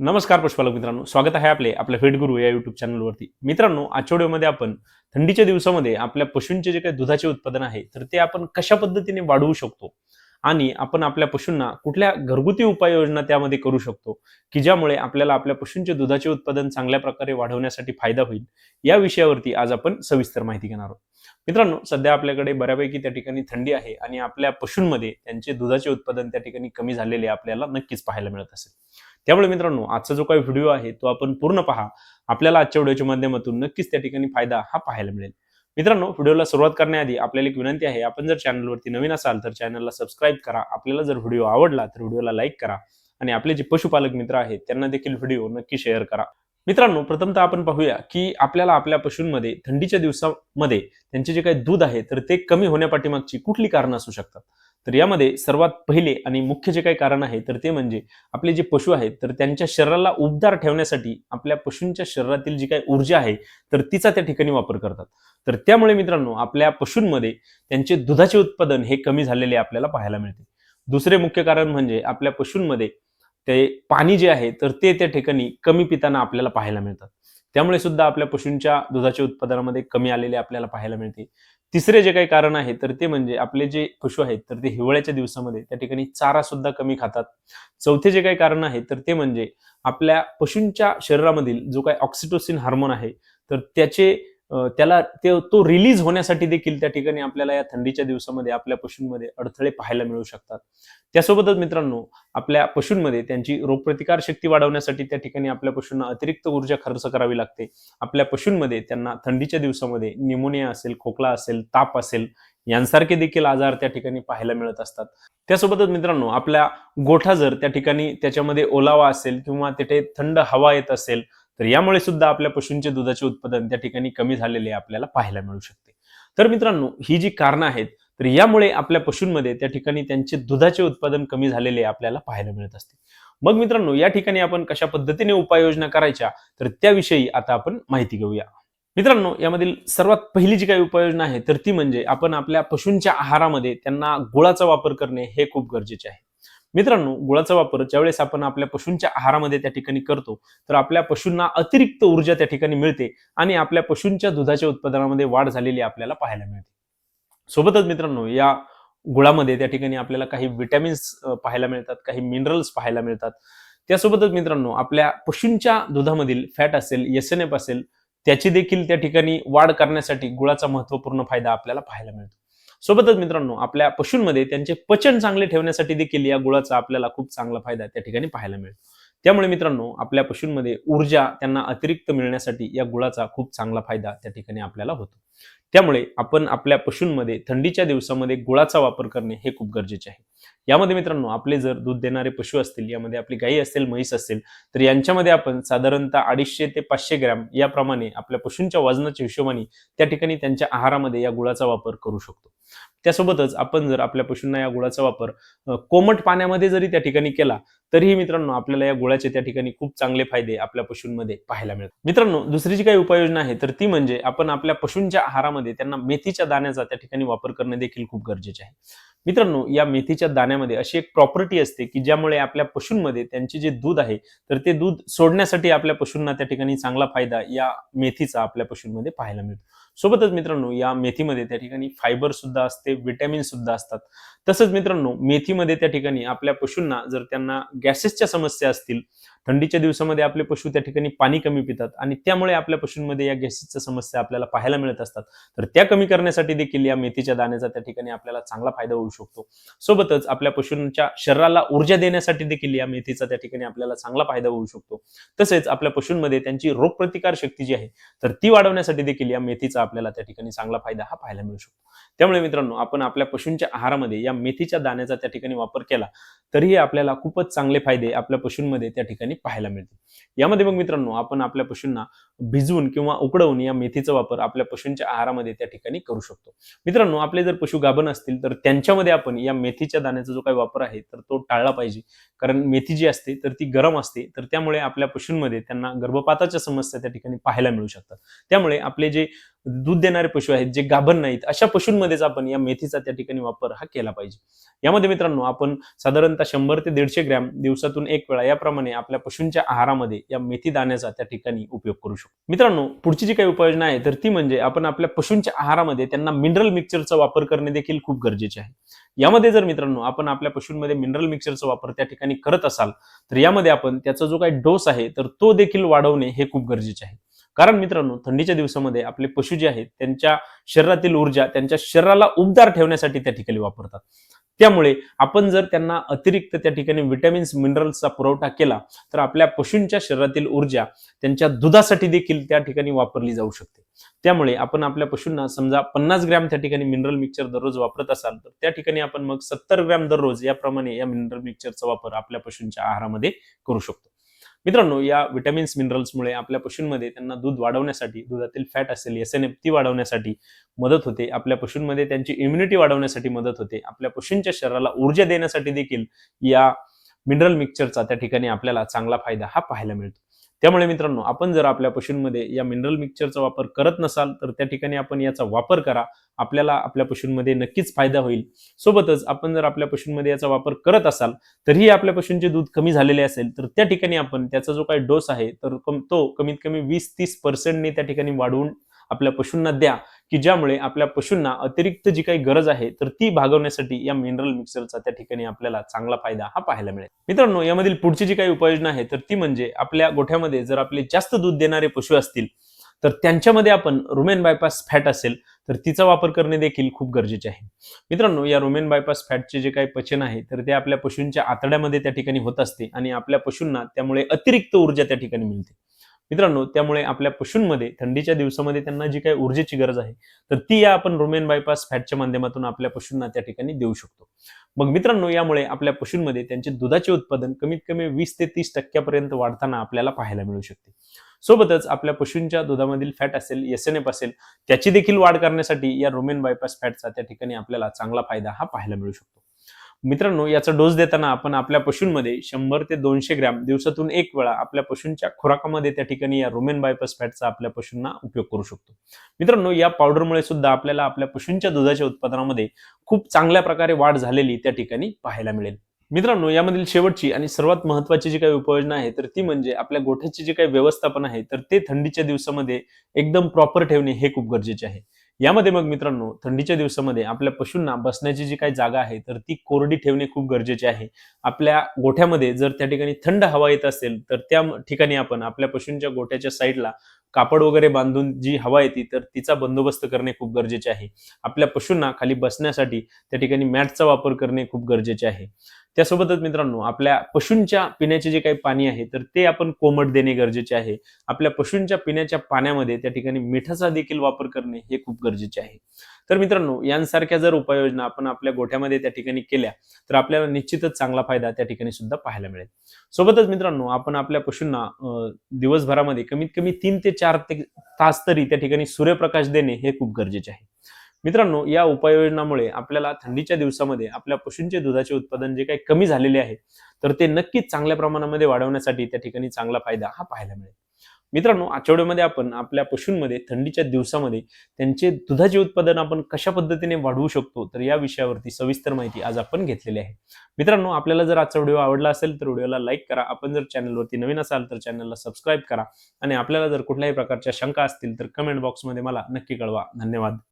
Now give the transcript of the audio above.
नमस्कार पशुपालक मित्रांनो. स्वागत आहे आपले आपल्या फेड गुरु या युट्यूब चॅनलवरती मित्रांनो आजच्या व्हिडिओमध्ये आपण थंडीच्या दिवसामध्ये आपल्या पशूंचे जे काही दुधाचे उत्पादन आहे तर ते आपण कशा पद्धतीने वाढवू शकतो? आणि आपण आपल्या पशूंना कुठल्या घरगुती उपाययोजना त्यामध्ये करू शकतो की ज्यामुळे आपल्याला आपल्या पशूंचे दुधाचे उत्पादन चांगल्या प्रकारे वाढवण्यासाठी फायदा होईल या विषयावरती आज आपण सविस्तर माहिती घेणार आहोत. मित्रांनो सध्या आपल्याकडे बऱ्यापैकी त्या ठिकाणी थंडी आहे आणि आपल्या पशूंमध्ये त्यांचे दुधाचे उत्पादन त्या ठिकाणी कमी झालेले आपल्याला नक्कीच पाहायला मिळत असेल. त्यामुळे मित्रांनो आजचा जो काही व्हिडिओ आहे तो आपण पूर्ण पहा. आपल्याला आजच्या व्हिडिओच्या माध्यमातून नक्कीच त्या ठिकाणी फायदा हा पाहायला मिळेल. मित्रांनो व्हिडिओला सुरुवात करण्याआधी आपल्याला एक विनंती आहे आपण जर चॅनलवरती नवीन असाल तर चॅनलला सबस्क्राईब करा. आपल्याला जर व्हिडिओ आवडला तर व्हिडिओला लाईक करा आणि आपले जे पशुपालक मित्र आहेत त्यांना देखील व्हिडिओ नक्की शेअर करा. मित्रांनो प्रथमतः आपण पाहूया की आपल्याला आपल्या पशूंमध्ये थंडीच्या दिवसामध्ये त्यांचे जे काही दूध आहे तर ते कमी होण्यापाठीमागची कुठली कारणं असू शकतात? तर यामध्ये सर्वात पहिले आणि मुख्य जे काही कारण आहे तर ते म्हणजे आपले जे पशु आहेत तर त्यांच्या शरीराला उबदार ठेवण्यासाठी आपल्या पशूंच्या शरीरातील जी काही ऊर्जा आहे तर तिचा त्या ठिकाणी वापर करतात. तर त्यामुळे मित्रांनो आपल्या पशूंमध्ये त्यांचे दुधाचे उत्पादन हे कमी झालेले आपल्याला पाहायला मिळते. दुसरे मुख्य कारण म्हणजे आपल्या पशूंमध्ये ते पाणी जे आहे तर ते त्या ठिकाणी कमी पिताना आपल्याला पाहायला मिळतात त्यामुळे सुद्धा आपल्या पशूंच्या दुधाच्या उत्पादनामध्ये कमी आलेले आपल्याला पाहायला मिळते. तिसरे जे काही कारण आहे तर ते म्हणजे आपले जे पशु आहेत तर ते हिवाळ्याच्या दिवसामध्ये त्या ठिकाणी चारा सुद्धा कमी खातात. चौथे जे काही कारण आहे तर ते म्हणजे आपल्या पशूंच्या शरीरामधील जो काही ऑक्सिटोसिन हार्मोन आहे तर त्याचे त्याला ते तो रिलीज होण्यासाठी देखील त्या ठिकाणी आपल्याला या थंडीच्या दिवसामध्ये आपल्या पशूंमध्ये अडथळे पाहायला मिळू शकतात. त्यासोबतच मित्रांनो आपल्या पशूंमध्ये त्यांची रोगप्रतिकार शक्ती वाढवण्यासाठी त्या ठिकाणी आपल्या पशूंना अतिरिक्त ऊर्जा खर्च करावी लागते. आपल्या पशूंमध्ये त्यांना थंडीच्या दिवसामध्ये निमोनिया असेल खोकला असेल ताप असेल यांसारखे देखील आजार त्या ठिकाणी पाहायला मिळत असतात. त्यासोबतच मित्रांनो आपल्या गोठा जर त्या ठिकाणी त्याच्यामध्ये ओलावा असेल किंवा तिथे थंड हवा येत असेल तर यामुळे सुद्धा आपल्या पशूंचे दुधाचे उत्पादन त्या ठिकाणी कमी झालेले आपल्याला पाहायला मिळू शकते. तर मित्रांनो ही जी कारणं आहेत तर यामुळे आपल्या पशूंमध्ये त्या ठिकाणी त्यांचे दुधाचे उत्पादन कमी झालेले आपल्याला पाहायला मिळत असते. मग मित्रांनो या ठिकाणी आपण कशा पद्धतीने उपाययोजना करायच्या तर त्याविषयी आता आपण माहिती घेऊया. मित्रांनो यामधील सर्वात पहिली जी काही उपाययोजना आहे तर ती म्हणजे आपण आपल्या पशूंच्या आहारामध्ये त्यांना गुळाचा वापर करणे हे खूप गरजेचे आहे. मित्रांनो गुळाचा वापर ज्यावेळेस आपण आपल्या पशूंच्या आहारामध्ये त्या ठिकाणी करतो तर आपल्या पशूंना अतिरिक्त ऊर्जा त्या ठिकाणी मिळते आणि आपल्या पशूंच्या दुधाच्या उत्पादनामध्ये वाढ झालेली आपल्याला पाहायला मिळते. सोबतच मित्रांनो या गुळामध्ये त्या ठिकाणी आपल्याला काही विटॅमिन्स पाहायला मिळतात काही मिनरल्स पाहायला मिळतात. त्यासोबतच मित्रांनो आपल्या पशूंच्या दुधामधील फॅट असेल एस एन एफ असेल त्याची देखील त्या ठिकाणी वाढ करण्यासाठी गुळाचा महत्त्वपूर्ण फायदा आपल्याला पाहायला मिळतो. सोबतच मित्रांनो आपल्या पशूंमध्ये त्यांचे पचन चांगले ठेवण्यासाठी देखील या गुळाचा आपल्याला खूप चांगला फायदा त्या ठिकाणी पाहायला मिळतो त्यामुळे मित्रांनो आपल्या पशूंमध्ये ऊर्जा त्यांना अतिरिक्त मिळण्यासाठी या गुळाचा खूप चांगला फायदा त्या ठिकाणी आपल्याला होतो. त्यामुळे आपण आपल्या पशूंमध्ये थंडीच्या दिवसामध्ये गुळाचा वापर करणे हे खूप गरजेचे आहे. यामध्ये मित्रांनो आपले जर दूध देणारे पशु असतील यामध्ये आपली गाई असेल म्हैस असेल तर यांच्यामध्ये आपण साधारणतः अडीचशे ते पाचशे ग्रॅम याप्रमाणे आपल्या पशूंच्या वजनाच्या हिशोबाने त्या ठिकाणी त्यांच्या आहारामध्ये या गुळाचा वापर करू शकतो. त्यासोबतच आपण जर आपल्या पशूंना या गुळाचा वापर कोमट पाण्यामध्ये जरी त्या ठिकाणी केला तरीही मित्रांनो आपल्याला या गुळाचे त्या ठिकाणी खूप चांगले फायदे आपल्या पशूंमध्ये पाहायला मिळतात. मित्रांनो दुसरी जी काही उपाययोजना आहे तर ती म्हणजे आपण आपल्या पशूंच्या आहारामध्ये त्यांना मेथीच्या दाण्याचा त्या ठिकाणी वापर करणे देखील खूप गरजेचे आहे. मित्रांनो या मेथीच्या दाण्यामध्ये अशी एक प्रॉपर्टी असते की ज्यामुळे आपल्या पशूंमध्ये त्यांचे जे दूध आहे तर ते दूध सोडण्यासाठी आपल्या पशूंना त्या ठिकाणी चांगला फायदा या मेथीचा आपल्या पशूंमध्ये पाहायला मिळतो. सोबतच मित्रांनो या मेथीमध्ये त्या ठिकाणी फायबर सुद्धा असते विटॅमिन सुद्धा असतात. तसंच मित्रांनो मेथीमध्ये त्या ठिकाणी आपल्या पशूंना जर त्यांना गॅसेसच्या समस्या असतील थंडीच्या दिवसामध्ये आपले पशु त्या ठिकाणी पाणी कमी पितात आणि त्यामुळे आपल्या पशूंमध्ये या गॅसेसच्या समस्या आपल्याला पाहायला मिळत असतात. तर त्या कमी करण्यासाठी देखील या मेथीच्या दाण्याचा त्या ठिकाणी आपल्याला चांगला फायदा होऊ शकतो. सोबतच आपल्या पशूंच्या शरीराला ऊर्जा देण्यासाठी देखील या मेथीचा त्या ठिकाणी आपल्याला चांगला फायदा होऊ शकतो. तसेच आपल्या पशूंमध्ये त्यांची रोगप्रतिकार शक्ती जी आहे तर ती वाढवण्यासाठी देखील या मेथीचा आपल्याला त्या ठिकाणी चांगला फायदा हा पाहायला मिळू शकतो. त्यामुळे मित्रांनो आपण आपल्या पशूंच्या आहारामध्ये या मेथीच्या दाण्याचा त्या ठिकाणी वापर केला तरीही आपल्याला खूपच चांगले फायदे आपल्या पशूंमध्ये त्या ठिकाणी पाहायला मिळते यामध्ये मग मित्रांनो आपण आपल्या पशूंना भिजवून किंवा उकडवून या मेथीचा वापर आपल्या पशूंच्या आहारामध्ये त्या ठिकाणी करू शकतो. मित्रांनो आपले जर पशु गाभण असतील तर त्यांच्यामध्ये आपण या मेथीच्या दाण्याचा जो काही वापर आहे तर तो टाळला पाहिजे. कारण मेथी जी असते तर ती गरम असते तर त्यामुळे आपल्या पशूंमध्ये त्यांना गर्भपाताच्या समस्या त्या ठिकाणी पाहायला मिळू शकतात. त्यामुळे आपले जे दूध देणारे पशु आहेत जे गाभण नाहीत अशा पशूंमध्येच आपण या मेथीचा त्या ठिकाणी वापर हा केला पाहिजे. यामध्ये मित्रांनो आपण साधारणतः शंभर ते दीडशे ग्रॅम दिवसातून एक वेळा याप्रमाणे आपल्या पशूंच्या आहारामध्ये या मेथी दाण्याचा त्या ठिकाणी उपयोग करू शकतो. मित्रांनो पुढची जी काही उपाययोजना आहे तर ती म्हणजे आपण आपल्या पशूंच्या आहारामध्ये त्यांना मिनरल मिक्सरचा वापर करणे देखील खूप गरजेचे आहे. यामध्ये जर मित्रांनो आपण आपल्या पशूंमध्ये मिनरल मिक्सरचा वापर त्या ठिकाणी करत असाल तर यामध्ये आपण त्याचा जो काही डोस आहे तर तो देखील वाढवणे हे खूप गरजेचे आहे. कारण मित्रांनो थंडीच्या दिवसामध्ये आपले पशु जे आहेत त्यांच्या शरीरातील ऊर्जा त्यांच्या शरीराला उबदार ठेवण्यासाठी त्या ठिकाणी वापरतात. त्यामुळे आपण जर त्यांना अतिरिक्त त्या ठिकाणी विटॅमिन्स मिनरल्सचा पुरवठा केला तर आपल्या पशूंच्या शरीरातील ऊर्जा त्यांच्या दुधासाठी देखील त्या ठिकाणी वापरली जाऊ शकते. त्यामुळे आपण आपल्या पशूंना समजा पन्नास ग्रॅम त्या ठिकाणी मिनरल मिक्सर दररोज वापरत असाल तर त्या ठिकाणी आपण मग सत्तर ग्रॅम दररोज याप्रमाणे या मिनरल मिक्सरचा वापर आपल्या पशूंच्या आहारामध्ये करू शकतो. मित्रांनो या विटॅमिन्स मिनरल्समुळे आपल्या पशूंमध्ये त्यांना दूध वाढवण्यासाठी दुधातील फॅट असेल एस एन एफ ती वाढवण्यासाठी मदत होते. आपल्या पशूंमध्ये त्यांची इम्युनिटी वाढवण्यासाठी मदत होते. आपल्या पशूंच्या शरीराला ऊर्जा देण्यासाठी देखील या मिनरल मिक्सरचा त्या ठिकाणी आपल्याला चांगला फायदा हा पाहायला मिळतो. त्यामुळे मित्रांनो आपण जर आपल्या पशूंमध्ये या मिनरल मिक्सरचा वापर करत नसाल तर त्या ठिकाणी आपण याचा वापर करा. आपल्याला आपल्या पशूंमध्ये नक्कीच फायदा होईल. सोबतच आपण जर आपल्या पशूंमध्ये याचा वापर करत असाल तरीही आपल्या पशूंचे दूध कमी झालेले असेल तर त्या ठिकाणी आपण त्याचा जो काही डोस आहे तर तो कमीत कमी वीस तीस पर्सेंटने त्या ठिकाणी वाढवून आपल्या पशूंना द्या की ज्यामुळे आपल्या पशूंना अतिरिक्त जी काही गरज आहे तर ती भागवण्यासाठी या मिनरल मिक्सरचा त्या ठिकाणी आपल्याला चांगला फायदा हा पाहायला मिळेल. मित्रांनो यामधील पुढची जी काही उपाययोजना आहे तर ती म्हणजे आपल्या गोठ्यामध्ये जर आपले जास्त दूध देणारे पशु असतील तर त्यांच्यामध्ये आपण रुमेन बायपास फॅट असेल तर तिचा वापर करणे देखील खूप गरजेचे आहे. मित्रांनो या रोमेन बायपास फॅटचे जे काही पचन आहे तर ते आपल्या पशूंच्या आतड्यामध्ये त्या ठिकाणी होत असते आणि आपल्या पशूंना त्यामुळे अतिरिक्त ऊर्जा त्या ठिकाणी मिळते. मित्रांनो त्यामुळे आपल्या पशूंमध्ये थंडीच्या दिवसामध्ये त्यांना जी काही ऊर्जेची गरज आहे तर ती या आपण रोमेन बायपास फॅटच्या माध्यमातून आपल्या पशूंना त्या ठिकाणी देऊ शकतो. मग मित्रांनो यामुळे आपल्या पशूंमध्ये त्यांचे दुधाचे उत्पादन कमीत कमी वीस ते तीस टक्क्यापर्यंत वाढताना आपल्याला पाहायला मिळू शकते. सोबतच आपल्या पशूंच्या दुधामधील फॅट असेल एस एन एफ असेल त्याची देखील वाढ करण्यासाठी या रोमेन बायपास फॅटचा त्या ठिकाणी आपल्याला चांगला फायदा हा पाहायला मिळू शकतो. मित्रांनो याचा डोस देताना आपण आपल्या पशूंमध्ये शंभर ते दोनशे ग्रॅम दिवसातून एक वेळा आपल्या पशूंच्या खुराकामध्ये त्या ठिकाणी या रोमेन बायपास फॅटचा आपल्या पशूंना उपयोग करू शकतो. मित्रांनो या पावडरमुळे सुद्धा आपल्याला आपल्या पशूंच्या दुधाच्या उत्पादनामध्ये खूप चांगल्या प्रकारे वाढ झालेली त्या ठिकाणी पाहायला मिळेल. मित्रांनो यामधील शेवटची आणि सर्वात महत्वाची जी काही उपाययोजना आहे तर ती म्हणजे आपल्या गोठ्याची जी काही व्यवस्थापन आहे तर ते थंडीच्या दिवसामध्ये एकदम प्रॉपर ठेवणे हे खूप गरजेचे आहे. यामध्ये मग मित्रांनो थंडीच्या दिवसामध्ये आपल्या पशूंना बसण्याची जी काही जागा आहे तर ती कोरडी ठेवणे खूप गरजेचे आहे. आपल्या गोठ्यामध्ये जर त्या ठिकाणी थंड हवा येत असेल तर त्या ठिकाणी आपण आपल्या पशूंच्या गोठ्याच्या साईडला कापड वगैरे बांधून जी हवा येते तर तिचा बंदोबस्त करणे खूप गरजेचे आहे. आपल्या पशूंना खाली बसण्यासाठी त्या ठिकाणी मॅटचा वापर करणे खूप गरजेचे आहे. त्यासोबतच मित्रांनो आपल्या पशूंच्या पिण्याचे जे काही पाणी आहे तर ते आपण कोमट देणे गरजेचे आहे. आपल्या पशूंच्या पिण्याच्या पाण्यामध्ये त्या ठिकाणी मिठाचा देखील वापर करणे हे खूप गरजेचे आहे. तर मित्रांनो यांसारख्या जर उपाययोजना आपण आपल्या गोठ्यामध्ये त्या ठिकाणी केल्या तर आपल्याला निश्चितच चांगला फायदा त्या ठिकाणी सुद्धा पाहायला मिळेल. सोबतच मित्रांनो आपण आपल्या पशूंना दिवसभरामध्ये कमीत कमी तीन ते चार ते तास तरी त्या ठिकाणी सूर्यप्रकाश देणे हे खूप गरजेचे आहे. मित्रांनो या उपाययोजनामुळे आपल्याला थंडीच्या दिवसामध्ये आपल्या पशूंचे दुधाचे उत्पादन जे काही कमी झालेले आहे तर ते नक्कीच चांगल्या प्रमाणामध्ये वाढवण्यासाठी त्या ठिकाणी चांगला फायदा हा पाहायला मिळेल. मित्रांनो आठवड्यामध्ये आपण आपल्या पशूंमध्ये थंडीच्या दिवसामध्ये त्यांचे दुधाचे उत्पादन आपण कशा पद्धतीने वाढवू शकतो तर या विषयावरती सविस्तर माहिती आज आपण घेतलेली आहे. मित्रांनो आपल्याला जर आजचा व्हिडिओ आवडला असेल तर व्हिडिओला लाईक करा. आपण जर चॅनलवरती नवीन असाल तर चॅनलला सबस्क्राईब करा. आणि आपल्याला जर कुठल्याही प्रकारच्या शंका असतील तर कमेंट बॉक्समध्ये मला नक्की कळवा. धन्यवाद.